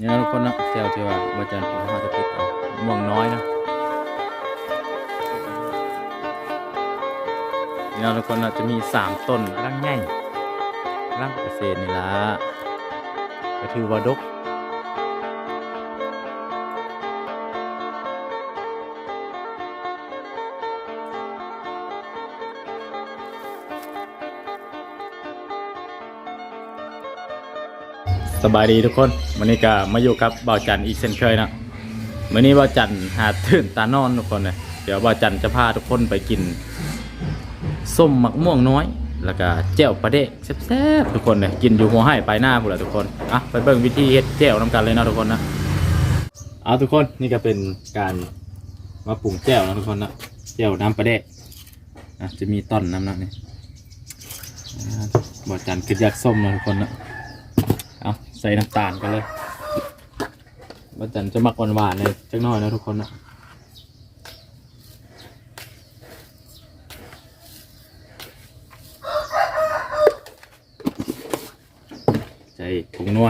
เนี่ยทุกคนนะแซวที่ว่าอาจารย์ผมเขาจะปิดเอาม่วงน้อยนะเนี่ยทุกคนนะจะมีสามต้นร่างใหญ่ร่างเกษตรนี่ละก็คือว่าดก สบายดีทุกคนวันนี้ก็มาอยู่กับบ่าวจันอีกเช่นเคยนะวันนี้บ่าวจันหาตื่นตานอนทุกคนเลยเดี๋ยวบ่าวจันจะพาทุกคนไปกินส้มหมักม่วงน้อย แล้วก็แจ่วปลาเดะแซ่บๆทุกคนเลยกินอยู่หัวให้ไปหน้าพวกเราทุกคนอะไปเบิ่งวิธีเฮ็ดแจ่วน้ำกันเลยนะทุกคนนะเอาทุกคนนี่ก็เป็นการมาปรุงแจ่วนะทุกคนนะแจ่วน้ำปลาเดะอะจะมีต้นน้ำนะนี่บ่าวจันคืออยากส้มนะทุกคนนะ ใส่น้ำตาลกันเลยบัจันจะมักหวานๆเลยจักหน่อยนะทุกคนนะใส่ผงนัว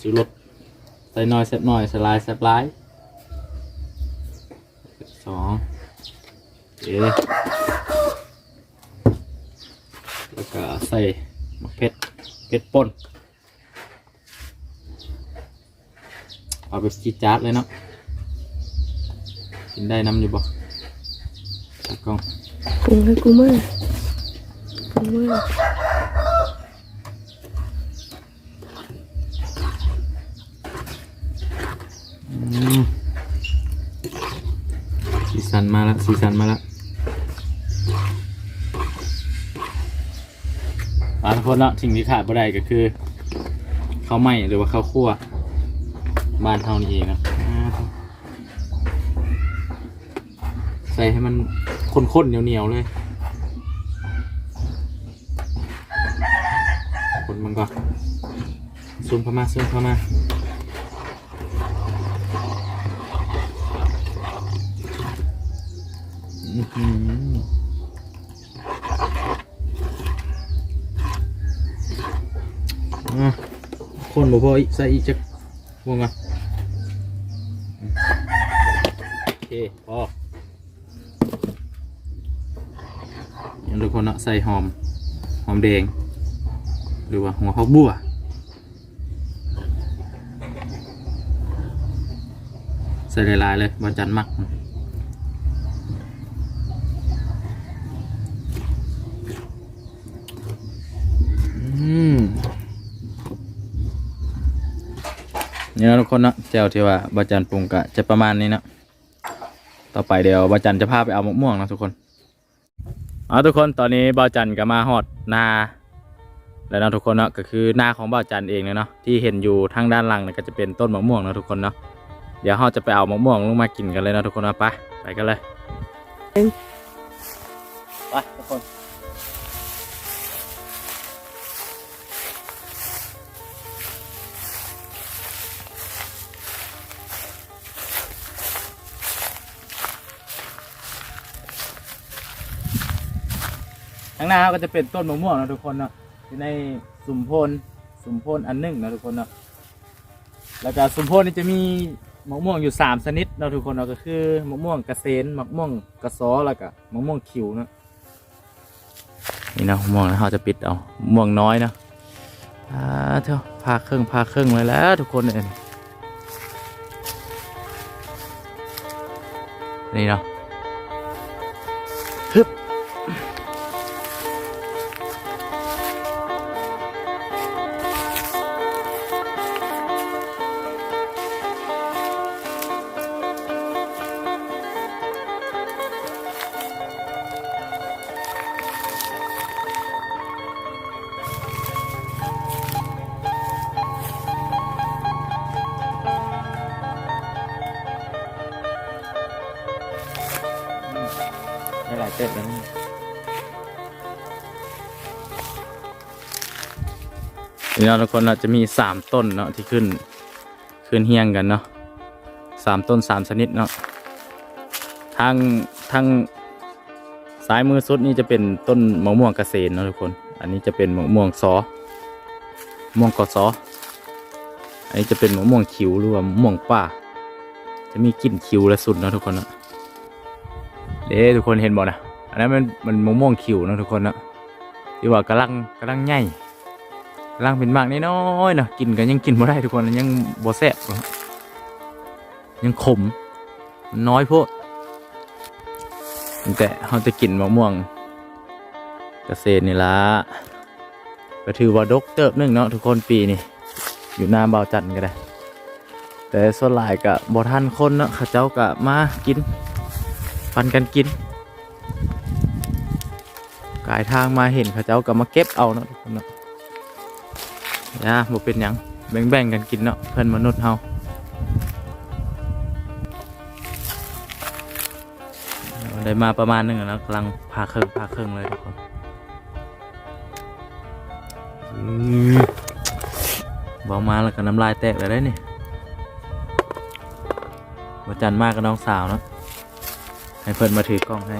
สูรสใส่หน่อยแซ่บหน่อยใส่ลายแซ่บลายสองเอ๊แล้วก็ใส่มะเพ็ด เผ็ดป่นเอาแบบจีดจาดเลยเนาะกินได้น้ำอยู่บ่ตากล้องปรุงให้กูมั่งปรุงมั่งอืมสีสันมาละสีสันมาละ อาทุกคนเนาะสิ่งที่ขาดบ่ได้ก็คือข้าวไหม้หรือว่าข้าวคั่วบ้านเฮานี่เองนะใส่ให้มันข้นๆเหนียวๆเลยคนมันก็ซูมเข้ามาซูมเข้ามาอือ อะคนบ่พออีกใส่อีกจักวงอะโอเคพอยังทุกคนเนาะใส่หอม หอมแดง หรือว่าหัวข้าวบัวใส่หลายๆเลยบาจันมัก นี่นะทุกคนเนาะแจวที่ว่าบาจันปรุงกะจะประมาณนี้นะต่อไปเดี๋ยวบาจันจะพาไปเอามะม่วงนะทุกคนเอาทุกคนตอนนี้บาจันก็มาฮอดนาแล้วนะทุกคนเนาะก็คือนาของบาจันเองเลยเนาะที่เห็นอยู่ทางด้านหลังเนี่ยก็จะเป็นต้นมะม่วงนะทุกคนเนาะเดี๋ยวเราจะไปเอามะม่วงลงมากินกันเลยนะทุกคนนะไปไปกันเลยไปทุกคน ข้างหน้าก็จะเป็นต้นมะม่วงนะทุกคนเนาะอยู่ในสุมพนสุมพนอันหนึ่งนะทุกคนเนาะแล้วก็สุมพนนี่จะมีมะม่วงอยู่สามชนิดนะทุกคนเนาะก็คือมะม่วงกระเซนมะม่วงกระซอแล้วก็มะม่วงขิวนะนี่นะมะม่วงนะเราจะปิดเอามะม่วงน้อยนะอ่าเถอะพาเครื่องพาเครื่องไว้แล้วทุกคนเนี่ยนี่เนาะฮึบ ได้หลายเต็ดแล้วนี่นี่เนาะทุกคนเนาจะมีสามต้นเนาะที่ขึ้น ขึ้นเฮียงกันเนาะสามต้นสามชนิดเนาะทางทางซ้ายมือสุดนี่จะเป็นต้นมะม่วงเกษตรเนาะทุกคน อันนี้จะเป็นมะม่วงซอมะม่วงกอซออันนี้จะเป็นมะม่วงคิวหรือว่ามะม่วงป่าจะมีกลิ่นคิวและสุดเนาะทุกคนเนาะเด้ทุกคนเห็นบ่นะ อันนั้นมันมันมะม่วงคิวนะทุกคนนะที่ว่ากำลังกำลังใหญ่กำลังเป็นมากน้อยๆนะกินกันยังกินบ่ได้ทุกคนยังบ่แซ่บเนาะยังขมน้อยโพดแต่เราจะกินมะม่วงเกษตรนี่ละก็ถือว่าดกเติบหนึงเนาะทุกคนปีนี้อยู่หน้าเบาจันทร์ก็ได้ แต่ส่วนหลายกะบ่ทันคนเนาะเขาเจ้ากะมากิน ปันกันกิน กายทางมาเห็นเขาเจ้าก็มาเก็บเอาเนาะทุกคนเนาะอย่าบ่เป็นหยังแบ่งๆกันกินเนาะเพื่อนมนุษย์เฮาได้มาประมาณหนึงอะนะกำลังพาเครื่องพาเครื่องเลยทุกคนบอืมามาแล้วก็น้ำลายแตกเลยได้นี่มาจันมากกับน้องสาวเนาะให้เพิ่นมาถือกล้องให้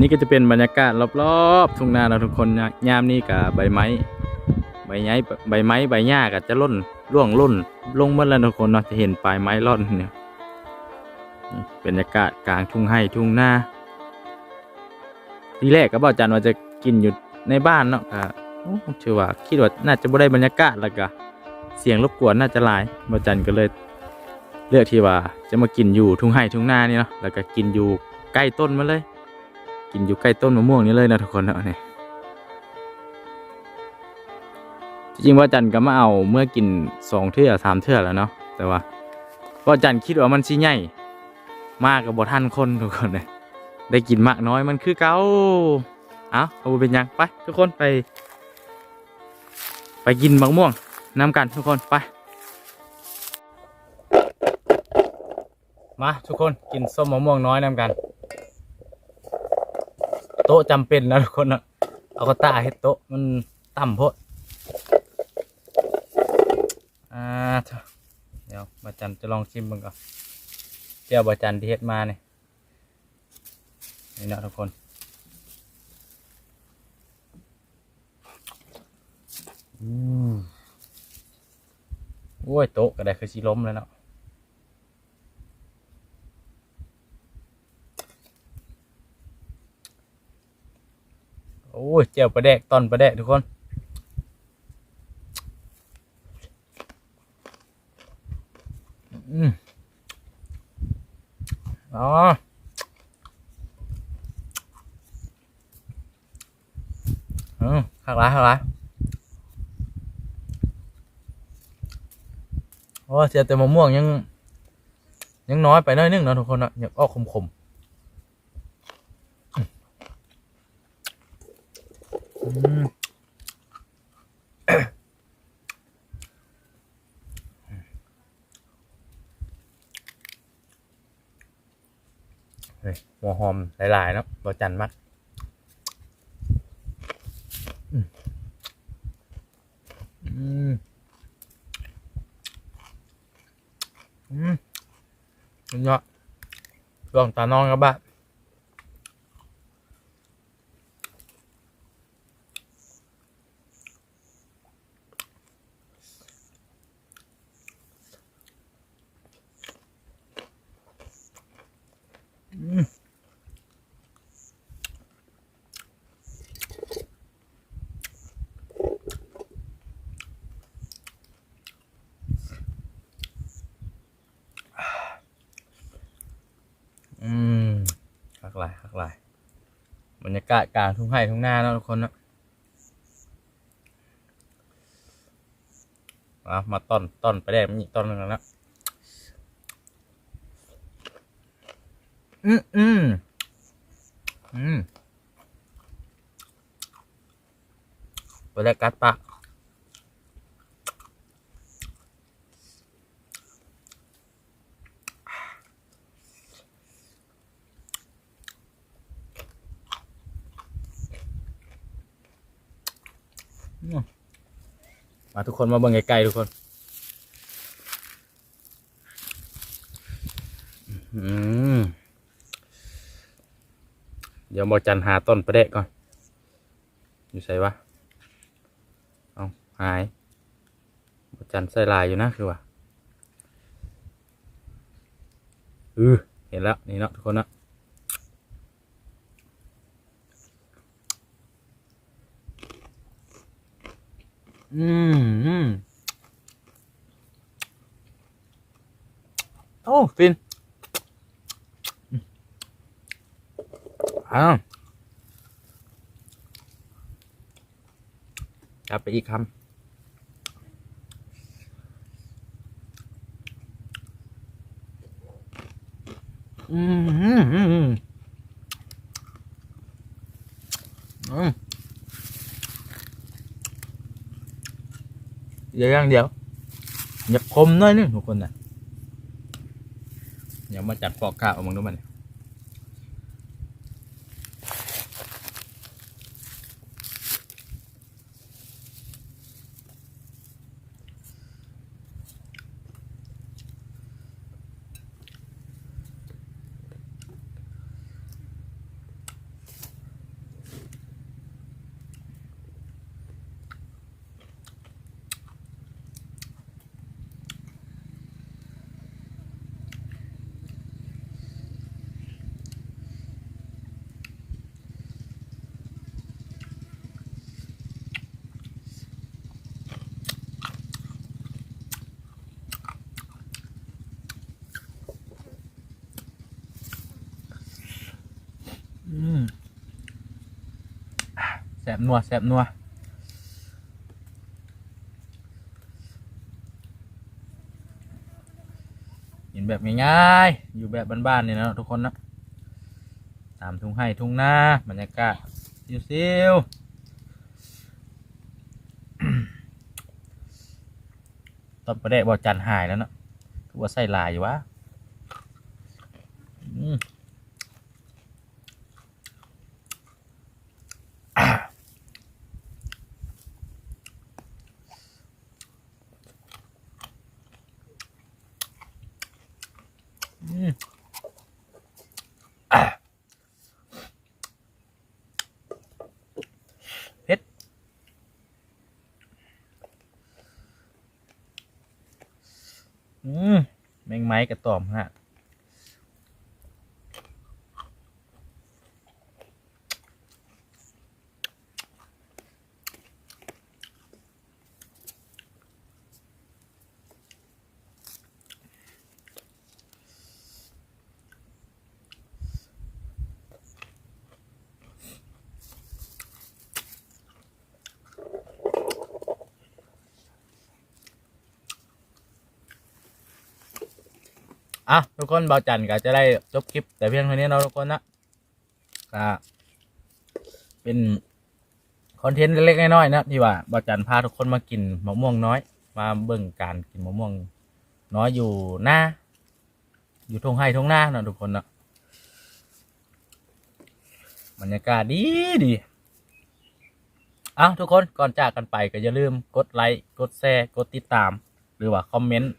นี่ก็จะเป็นบรรยากาศรอบๆทุ่งนาเราทุกคนยามนี้กับใบไม้ ใบไม้ใบไม้ใบหญ้าก็จะล่นร่วงล่น ลงมาแล้วทุกคนเนาะจะเห็นปลายไม้ร่อนเนี่ยบรรยากาศกลางทุ่งไห่ทุ่งนาทีแรกก็บอกจันว่าจะกินอยู่ในบ้านเนาะอ้เชื่อว่าคิดว่าน่าจะบ่ได้บรรยากาศแล้วก็เสียงรบกวนน่าจะหลายบาจันก็เลยเลือกที่ว่าจะมากินอยู่ทุ่งไห่ทุ่งนานี่เนาะแล้วก็กินอยู่ใกล้ต้นมาเลย กินอยู่ใกล้ต้นมะม่วงนี่เลยนะทุกคนเนาะนี่จริงๆว่าจันก็มาเอาเมื่อกินสองเทื่อสามเทื่อแล้วเนาะแต่ว่าว่าจันคิดว่ามันสิใหญ่มากกับบท่านคนทุกคนเลยได้กินมากน้อยมันคือเกาเอาเอาเป็นยังไป ทุกคนไป ไปกินมะม่วงน้ำกันทุกคนไปมาทุกคนกินส้มมะม่วงน้อยน้ำกัน โต๊ะจำเป็นนะทุกคนนะเอากระตาเฮ็ดโต๊ะมันต่ำโพดอ่าเดี๋ยวบาจันจะลองชิมมันก่อนเจ้าบาจันที่เฮ็ดมาเนี่ยนี่นะทุกคนอืมโอ้ยโต๊ะก็ได้คือสิล้มแล้วเนาะ โอ้ยเจียวปลาแดกตอนปลาแดกทุกคนอืมอ๋ออืมหักหลายหักหลายโอ้เสียแต่มะม่วงยัง ยังน้อยไปน้อยนึงเนาะทุกคนเนาะอยากออกขมๆอืมเฮ้ย หัวหอมหลายๆเนาะบอจันมักอืมอืมอืมเนาะลองตาน้อนกับบ้านอืมอืมหักหลายหักหลายบรรยากาศกลางทุ่งไห่ทุ่งนาเนาะทุกคนเนาะมามาต้นต้นไปได้มันอีกต้นหนึงแล้วนะอืมอืมอืมไปได้กัดปาก มาทุกคนมาเบิ่งไกลๆทุกคนเดี๋ยวบอจันหาต้นประเดะก่อน อยู่ใส่วะเอาหายบจันใส่ลายอยู่นะคือว่าเออเห็นแล้ว นี่เนาะทุกคนเนาะ อืมโอ้ฟินอืมอ้าวกลับไปอีกคำอืมอืมอืมอืมอืม เดี๋ยวอย่างเดียว อย่าคมน้อยนึงทุกคนนะเดี๋ยวมาจัดปอกข้าวเอามึงดูมัน อืมแสบนัวแสบนัวกินแบบง่ายๆ อยู่แบบบ้านๆนี่นะทุกคนนะ ตามทุ่งไห้ทุ่งนาบรรยากาศซิวๆตอนประเดะบอจันหายแล้วเนาะคือว่าใส่ลายอยู่วะอืมอะอืม อืมแมงไม้กระต่อมฮะ อะทุกคนเบาจันก็จะได้จบคลิป แต่เพียงเท่านี้เนาะทุกคนนะก็เป็นคอนเทนต์เล็กๆน้อยๆนะที่ว่าเบาจันพาทุกคนมากินมะม่วงน้อย มาเบิ่งการกินมะม่วงน้อยอยู่หน้า อยู่ทงไห้ทงหน้าเนาะทุกคนเนาะบรรยากาศดีดีอ้าทุกคนก่อนจากกันไปก็อย่าลืมกดไลค์กดแชร์กดติดตาม หรือว่าคอมเมนต์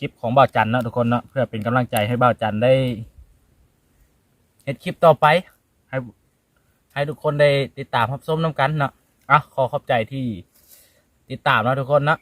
คลิปของบ่าวจันเนาะทุกคนเนาะเพื่อเป็นกำลังใจให้บ่าวจันได้เฮ็ดคลิปต่อไป ให้ให้ทุกคนได้ติดตามรับชมน้ำกันเนาะอะขอขอบใจที่ติดตามนะทุกคนนะ